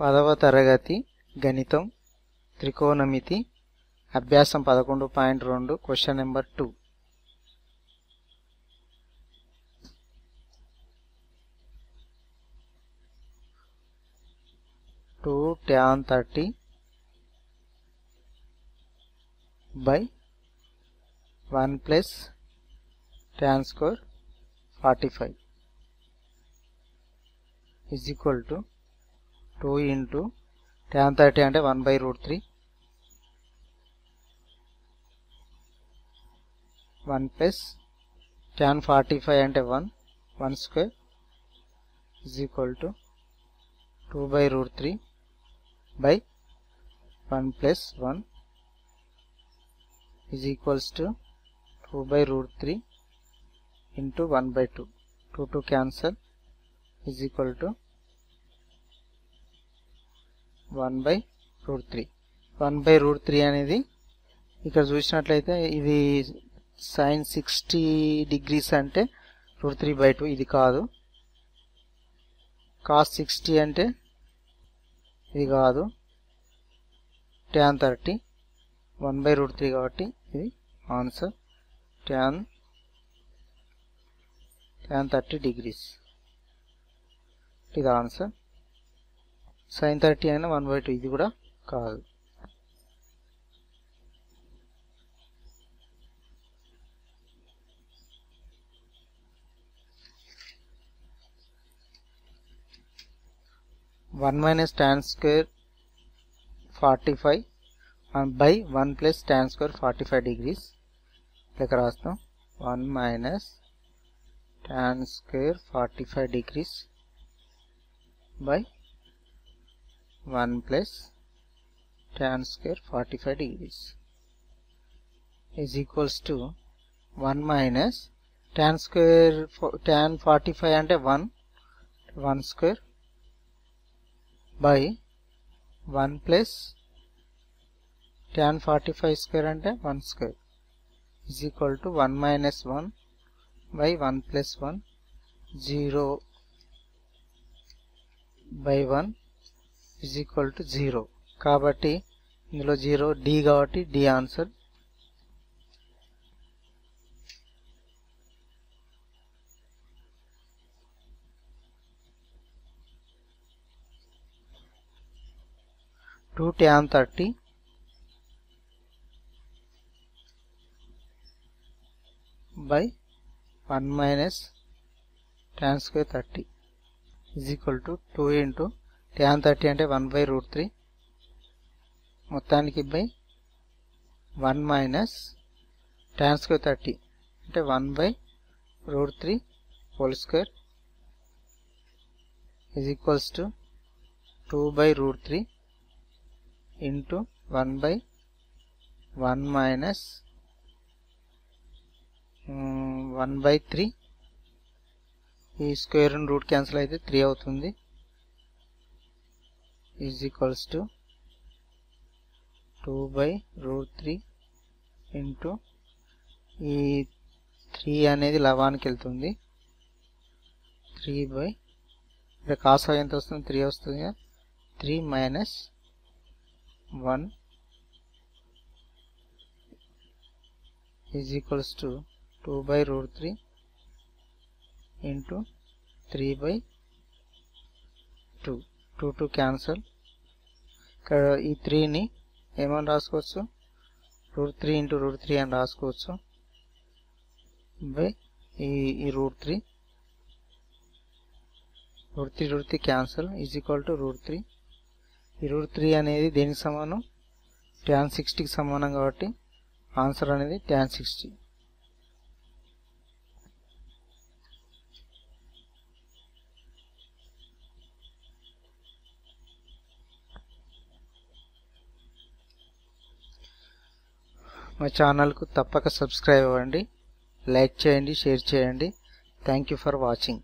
పదవ తరగతి గణితం త్రికోణమితి అభ్యాసం పదకొండు పాయింట్ రెండు question number two. Two tan thirty by one plus tan square forty five. Is equal to two into tan thirty అంటే one by root three one plus tan forty five అంటే one one square is equal to two by root three by one plus one is equals to two by root three into one by two two two cancel is equal to one by root three. One by root three అనేది ఇక్కడ చూసినట్లయితే ఇది sine sixty degrees అంటే root three by two. ఇది కాదు. Cos sixty అంటే ఇది కాదు. Tan thirty. One by root three కాబట్టి ఇది answer tan tan thirty degrees. ఇది ఆన్సర్. సైన్ థర్టీ అయినా వన్ బై టూ ఇది కూడా కాదు. One minus tan square forty five one by one plus tan square forty five degrees లెక్క రాస్తాం. One minus tan square forty five degrees by 1 plus tan square 45 degrees is equals to 1 minus tan square tan 45 and a 1 1 square by 1 plus tan 45 square and a 1 square is equal to 1 minus 1 by 1 plus 1 0 by 1 is equal to zero కాబట్టి ఇందులో zero D కాబట్టి D answer two tan thirty by one minus tan square thirty is equal to two into tan thirty అంటే one by root three మొత్తానికి by one minus tan square thirty అంటే one by root three whole square is equals to two by root three into one by one minus one by three ఈ square root cancel అయితే three అవుతుంది. Is equals to two by root three into ఈ three అనేది లవానికి వెళ్తుంది. Three by ఇక్కడ cos ఎంత వస్తుంది? త్రీ వస్తుంది three minus one is equals to two by root three into three by two two two cancel ఇక్కడ ఈ త్రీని ఏమని రాసుకోవచ్చు? Root three into root three అని రాసుకోవచ్చు. బై ఈ ఈ root three. Root three root three cancel is equal to root three. ఈ రూట్ త్రీ అనేది దేనికి సమానం? ట్యాన్ సిక్స్టీకి సమానం కాబట్టి ఆన్సర్ అనేది ట్యాన్ సిక్స్టీ మా ఛానల్కు తప్పక సబ్స్క్రైబ్ అవ్వండి. లైక్ చేయండి షేర్ చేయండి. Thank you for watching